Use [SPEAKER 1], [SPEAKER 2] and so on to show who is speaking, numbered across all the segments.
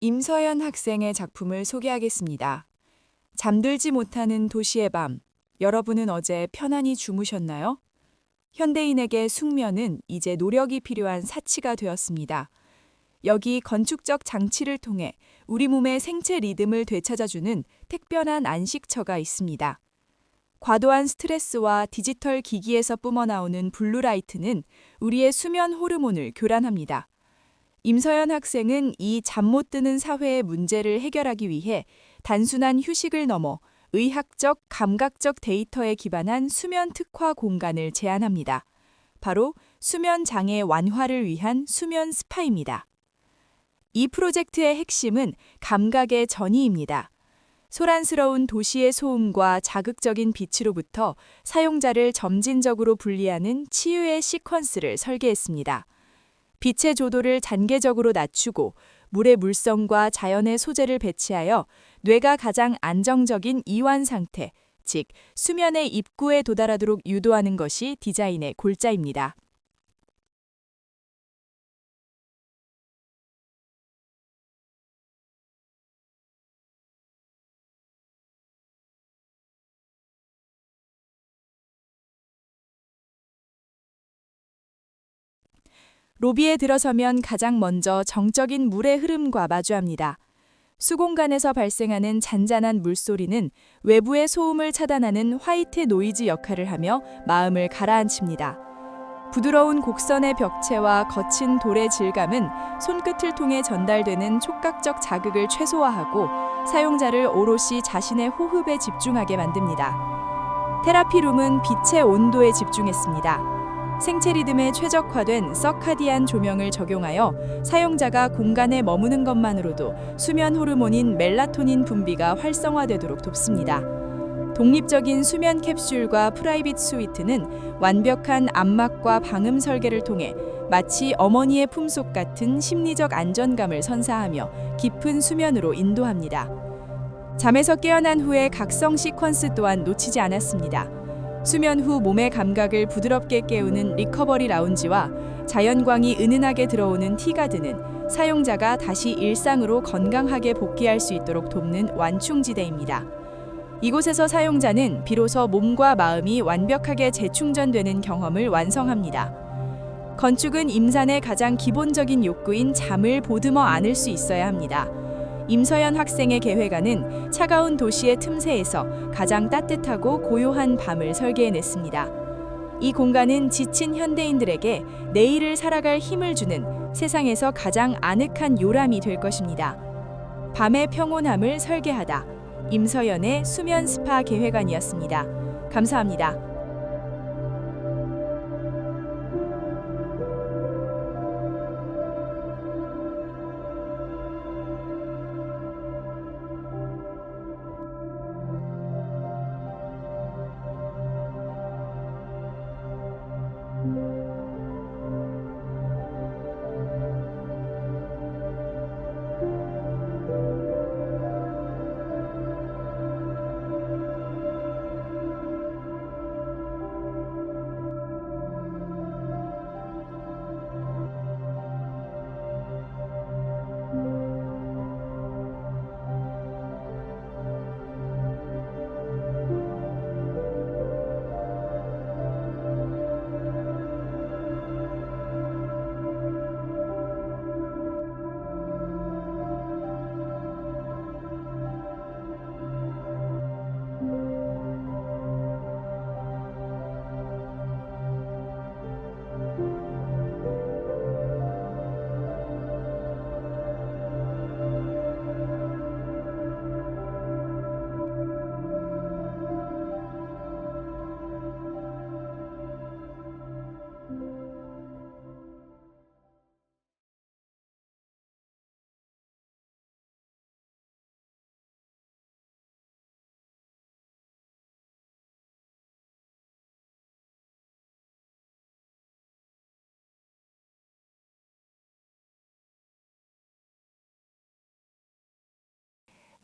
[SPEAKER 1] 임서연 학생의 작품을 소개하겠습니다. 잠들지 못하는 도시의 밤. 여러분은 어제 편안히 주무셨나요? 현대인에게 숙면은 이제 노력이 필요한 사치가 되었습니다. 여기 건축적 장치를 통해 우리 몸의 생체 리듬을 되찾아주는 특별한 안식처가 있습니다. 과도한 스트레스와 디지털 기기에서 뿜어나오는 블루라이트는 우리의 수면 호르몬을 교란합니다. 임서연 학생은 이 잠 못 드는 사회의 문제를 해결하기 위해 단순한 휴식을 넘어 의학적, 감각적 데이터에 기반한 수면 특화 공간을 제안합니다. 바로 수면 장애 완화를 위한 수면 스파입니다. 이 프로젝트의 핵심은 감각의 전이입니다. 소란스러운 도시의 소음과 자극적인 빛으로부터 사용자를 점진적으로 분리하는 치유의 시퀀스를 설계했습니다. 빛의 조도를 단계적으로 낮추고 물의 물성과 자연의 소재를 배치하여 뇌가 가장 안정적인 이완 상태, 즉 수면의 입구에 도달하도록 유도하는 것이 디자인의 골자입니다. 로비에 들어서면 가장 먼저 정적인 물의 흐름과 마주합니다. 수공간에서 발생하는 잔잔한 물소리는 외부의 소음을 차단하는 화이트 노이즈 역할을 하며 마음을 가라앉힙니다. 부드러운 곡선의 벽체와 거친 돌의 질감은 손끝을 통해 전달되는 촉각적 자극을 최소화하고 사용자를 오롯이 자신의 호흡에 집중하게 만듭니다. 테라피룸은 빛의 온도에 집중했습니다. 생체 리듬에 최적화된 서카디안 조명을 적용하여 사용자가 공간에 머무는 것만으로도 수면 호르몬인 멜라토닌 분비가 활성화되도록 돕습니다. 독립적인 수면 캡슐과 프라이빗 스위트는 완벽한 안막과 방음 설계를 통해 마치 어머니의 품속 같은 심리적 안정감을 선사하며 깊은 수면으로 인도합니다. 잠에서 깨어난 후에 각성 시퀀스 또한 놓치지 않았습니다. 수면 후 몸의 감각을 부드럽게 깨우는 리커버리 라운지와 자연광이 은은하게 들어오는 티가드는 사용자가 다시 일상으로 건강하게 복귀할 수 있도록 돕는 완충지대입니다. 이곳에서 사용자는 비로소 몸과 마음이 완벽하게 재충전되는 경험을 완성합니다. 건축은 임산의 가장 기본적인 욕구인 잠을 보듬어 안을 수 있어야 합니다. 임서연 학생의 계획안은 차가운 도시의 틈새에서 가장 따뜻하고 고요한 밤을 설계해냈습니다. 이 공간은 지친 현대인들에게 내일을 살아갈 힘을 주는 세상에서 가장 아늑한 요람이 될 것입니다. 밤의 평온함을 설계하다. 임서연의 수면 스파 계획안이었습니다. 감사합니다.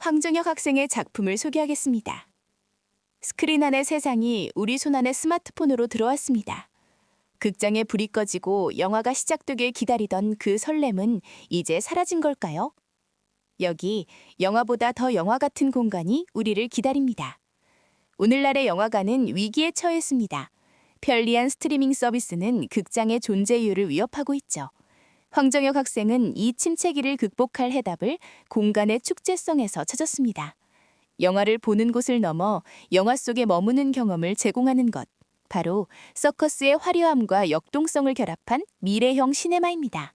[SPEAKER 2] 황정혁 학생의 작품을 소개하겠습니다. 스크린 안의 세상이 우리 손안의 스마트폰으로 들어왔습니다. 극장에 불이 꺼지고 영화가 시작되길 기다리던 그 설렘은 이제 사라진 걸까요?
[SPEAKER 1] 여기 영화보다 더 영화 같은 공간이 우리를 기다립니다. 오늘날의 영화관은 위기에 처했습니다. 편리한 스트리밍 서비스는 극장의 존재 이유를 위협하고 있죠. 황정혁 학생은 이 침체기를 극복할 해답을 공간의 축제성에서 찾았습니다. 영화를 보는 곳을 넘어 영화 속에 머무는 경험을 제공하는 것. 바로 서커스의 화려함과 역동성을 결합한 미래형 시네마입니다.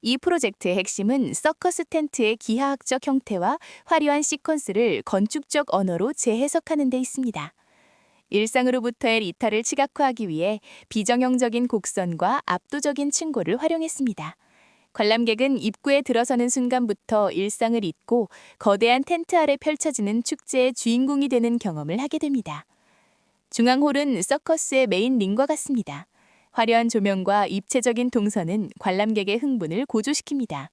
[SPEAKER 1] 이 프로젝트의 핵심은 서커스 텐트의 기하학적 형태와 화려한 시퀀스를 건축적 언어로 재해석하는 데 있습니다. 일상으로부터의 이탈을 시각화하기 위해 비정형적인 곡선과 압도적인 층고를 활용했습니다. 관람객은 입구에 들어서는 순간부터 일상을 잊고 거대한 텐트 아래 펼쳐지는 축제의 주인공이 되는 경험을 하게 됩니다. 중앙홀은 서커스의 메인 링과 같습니다. 화려한 조명과 입체적인 동선은 관람객의 흥분을 고조시킵니다.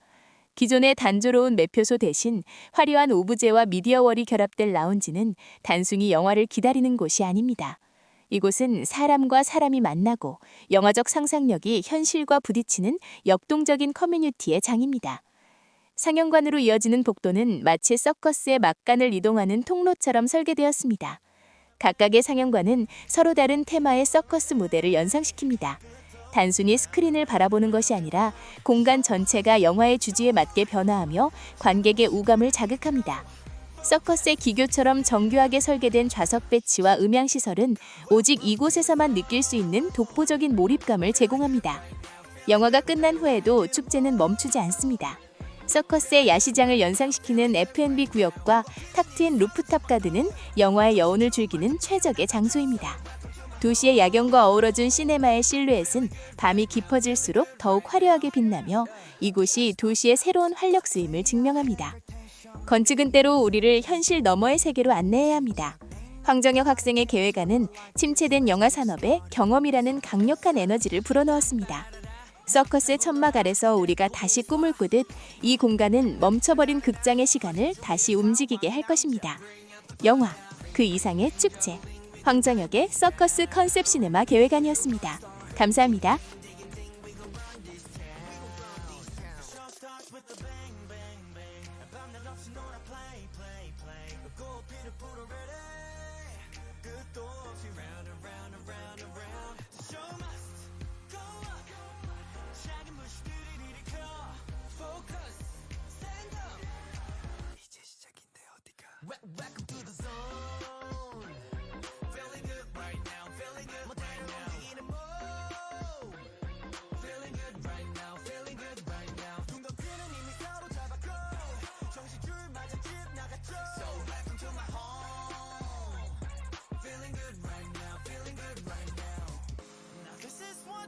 [SPEAKER 1] 기존의 단조로운 매표소 대신 화려한 오브제와 미디어월이 결합된 라운지는 단순히 영화를 기다리는 곳이 아닙니다. 이곳은 사람과 사람이 만나고 영화적 상상력이 현실과 부딪히는 역동적인 커뮤니티의 장입니다. 상영관으로 이어지는 복도는 마치 서커스의 막간을 이동하는 통로처럼 설계되었습니다. 각각의 상영관은 서로 다른 테마의 서커스 무대를 연상시킵니다. 단순히 스크린을 바라보는 것이 아니라 공간 전체가 영화의 주지에 맞게 변화하며 관객의 우감을 자극합니다. 서커스의 기교처럼 정교하게 설계된 좌석 배치와 음향 시설은 오직 이곳에서만 느낄 수 있는 독보적인 몰입감을 제공합니다. 영화가 끝난 후에도 축제는 멈추지 않습니다. 서커스의 야시장을 연상시키는 F&B 구역과 탁 트인 루프탑 가든은 영화의 여운을 즐기는 최적의 장소입니다. 도시의 야경과 어우러진 시네마의 실루엣은 밤이 깊어질수록 더욱 화려하게 빛나며 이곳이 도시의 새로운 활력 쓰임을 증명합니다. 건축은 때로 우리를 현실 너머의 세계로 안내해야 합니다. 황정혁 학생의 계획안은 침체된 영화 산업에 경험이라는 강력한 에너지를 불어넣었습니다. 서커스의 천막 아래서 우리가 다시 꿈을 꾸듯 이 공간은 멈춰버린 극장의 시간을 다시 움직이게 할 것입니다. 영화, 그 이상의 축제. 황정혁의 서커스 컨셉 시네마 계획안이었습니다. 감사합니다.
[SPEAKER 3] This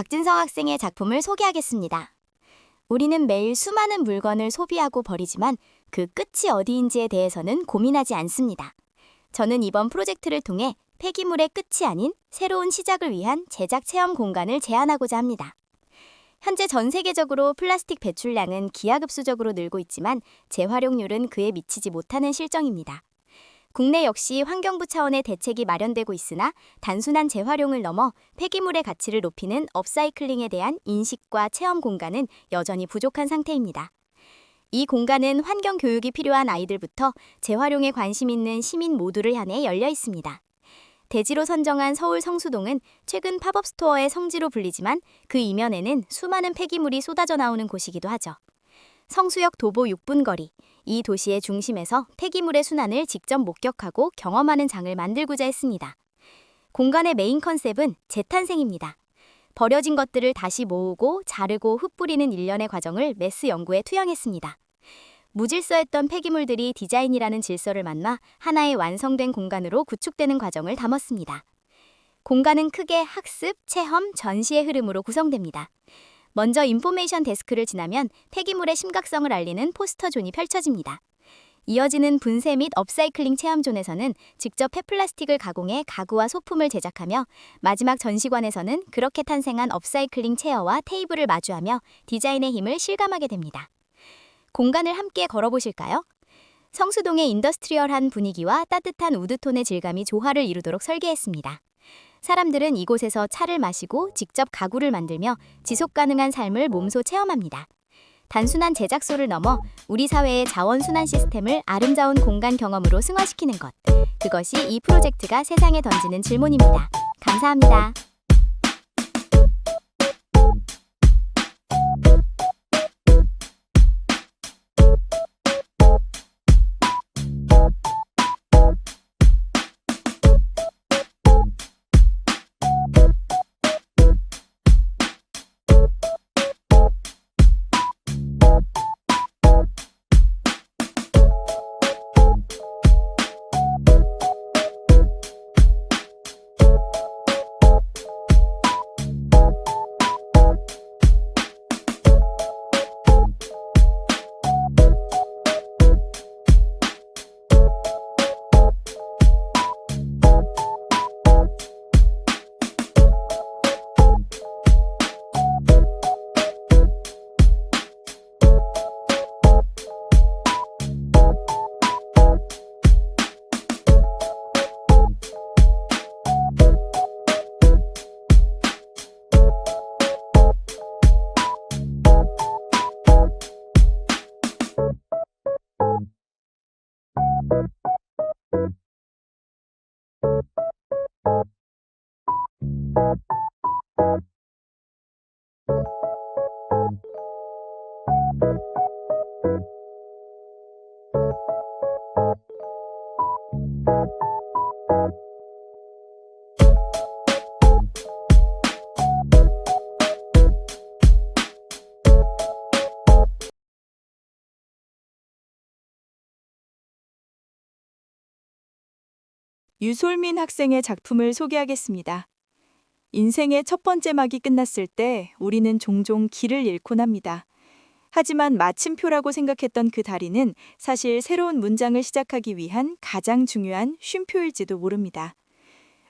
[SPEAKER 4] 박진성 학생의 작품을 소개하겠습니다. 우리는 매일 수많은 물건을 소비하고 버리지만 그 끝이 어디인지에 대해서는 고민하지 않습니다. 저는 이번 프로젝트를 통해 폐기물의 끝이 아닌 새로운 시작을 위한 제작 체험 공간을 제안하고자 합니다. 현재 전 세계적으로 플라스틱 배출량은 기하급수적으로 늘고 있지만 재활용률은 그에 미치지 못하는 실정입니다. 국내 역시 환경부 차원의 대책이 마련되고 있으나 단순한 재활용을 넘어 폐기물의 가치를 높이는 업사이클링에 대한 인식과 체험 공간은 여전히 부족한 상태입니다. 이 공간은 환경 교육이 필요한 아이들부터 재활용에 관심 있는 시민 모두를 향해 열려 있습니다. 대지로 선정한 서울 성수동은 최근 팝업 스토어의 성지로 불리지만 그 이면에는 수많은 폐기물이 쏟아져 나오는 곳이기도 하죠. 성수역 도보 6분 거리, 이 도시의 중심에서 폐기물의 순환을 직접 목격하고 경험하는 장을 만들고자 했습니다. 공간의 메인 컨셉은 재탄생입니다. 버려진 것들을 다시 모으고 자르고 흩뿌리는 일련의 과정을 메스 연구에 투영했습니다. 무질서했던 폐기물들이 디자인이라는 질서를 만나 하나의 완성된 공간으로 구축되는 과정을 담았습니다. 공간은 크게 학습, 체험, 전시의 흐름으로 구성됩니다. 먼저 인포메이션 데스크를 지나면 폐기물의 심각성을 알리는 포스터 존이 펼쳐집니다. 이어지는 분쇄 및 업사이클링 체험 존에서는 직접 폐플라스틱을 가공해 가구와 소품을 제작하며 마지막 전시관에서는 그렇게 탄생한 업사이클링 체어와 테이블을 마주하며 디자인의 힘을 실감하게 됩니다. 공간을 함께 걸어보실까요? 성수동의 인더스트리얼한 분위기와 따뜻한 우드톤의 질감이 조화를 이루도록 설계했습니다. 사람들은 이곳에서 차를 마시고 직접 가구를 만들며 지속 가능한 삶을 몸소 체험합니다. 단순한 제작소를 넘어 우리 사회의 자원 순환 시스템을 아름다운 공간 경험으로 승화시키는 것. 그것이 이 프로젝트가 세상에 던지는 질문입니다. 감사합니다.
[SPEAKER 1] 유솔민 학생의 작품을 소개하겠습니다. 인생의 첫 번째 막이 끝났을 때 우리는 종종 길을 잃곤 합니다. 하지만 마침표라고 생각했던 그 다리는 사실 새로운 문장을 시작하기 위한 가장 중요한 쉼표일지도 모릅니다.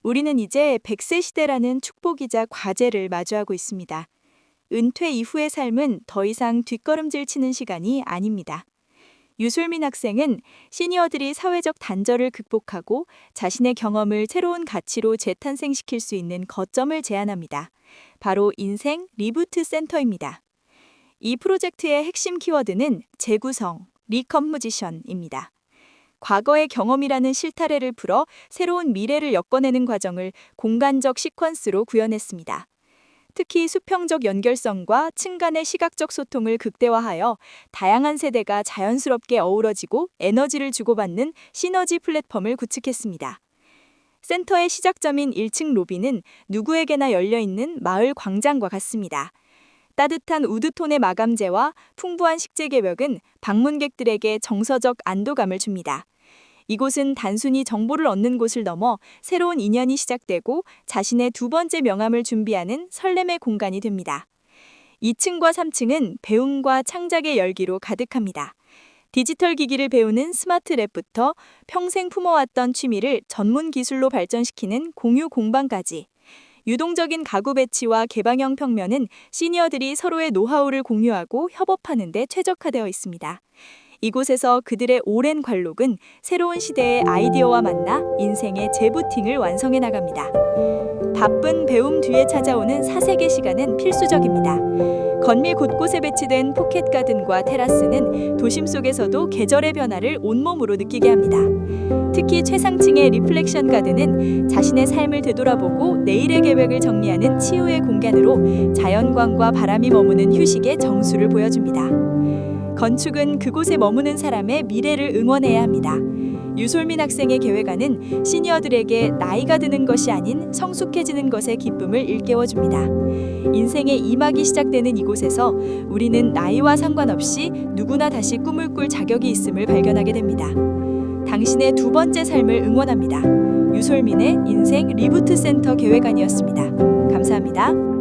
[SPEAKER 1] 우리는 이제 100세 시대라는 축복이자 과제를 마주하고 있습니다. 은퇴 이후의 삶은 더 이상 뒷걸음질 치는 시간이 아닙니다. 유술민 학생은 시니어들이 사회적 단절을 극복하고 자신의 경험을 새로운 가치로 재탄생시킬 수 있는 거점을 제안합니다. 바로 인생 리부트 센터입니다. 이 프로젝트의 핵심 키워드는 재구성, 리컴무지션입니다. 과거의 경험이라는 실타래를 풀어 새로운 미래를 엮어내는 과정을 공간적 시퀀스로 구현했습니다. 특히 수평적 연결성과 층 간의 시각적 소통을 극대화하여 다양한 세대가 자연스럽게 어우러지고 에너지를 주고받는 시너지 플랫폼을 구축했습니다. 센터의 시작점인 1층 로비는 누구에게나 열려있는 마을 광장과 같습니다. 따뜻한 우드톤의 마감재와 풍부한 식재 계획은 방문객들에게 정서적 안도감을 줍니다. 이곳은 단순히 정보를 얻는 곳을 넘어 새로운 인연이 시작되고 자신의 두 번째 명함을 준비하는 설렘의 공간이 됩니다. 2층과 3층은 배움과 창작의 열기로 가득합니다. 디지털 기기를 배우는 스마트 랩부터 평생 품어왔던 취미를 전문 기술로 발전시키는 공유 공방까지 유동적인 가구 배치와 개방형 평면은 시니어들이 서로의 노하우를 공유하고 협업하는 데 최적화되어 있습니다. 이곳에서 그들의 오랜 관록은 새로운 시대의 아이디어와 만나 인생의 재부팅을 완성해 나갑니다. 바쁜 배움 뒤에 찾아오는 사색의 시간은 필수적입니다. 건물 곳곳에 배치된 포켓 가든과 테라스는 도심 속에서도 계절의 변화를 온몸으로 느끼게 합니다. 특히 최상층의 리플렉션 가든은 자신의 삶을 되돌아보고 내일의 계획을 정리하는 치유의 공간으로 자연광과 바람이 머무는 휴식의 정수를 보여줍니다. 건축은 그곳에 머무는 사람의 미래를 응원해야 합니다. 유솔민 학생의 계획안은 시니어들에게 나이가 드는 것이 아닌 성숙해지는 것의 기쁨을 일깨워 줍니다. 인생의 이막이 시작되는 이곳에서 우리는 나이와 상관없이 누구나 다시 꿈을 꿀 자격이 있음을 발견하게 됩니다. 당신의 두 번째 삶을 응원합니다. 유솔민의 인생 리부트 센터 계획안이었습니다. 감사합니다.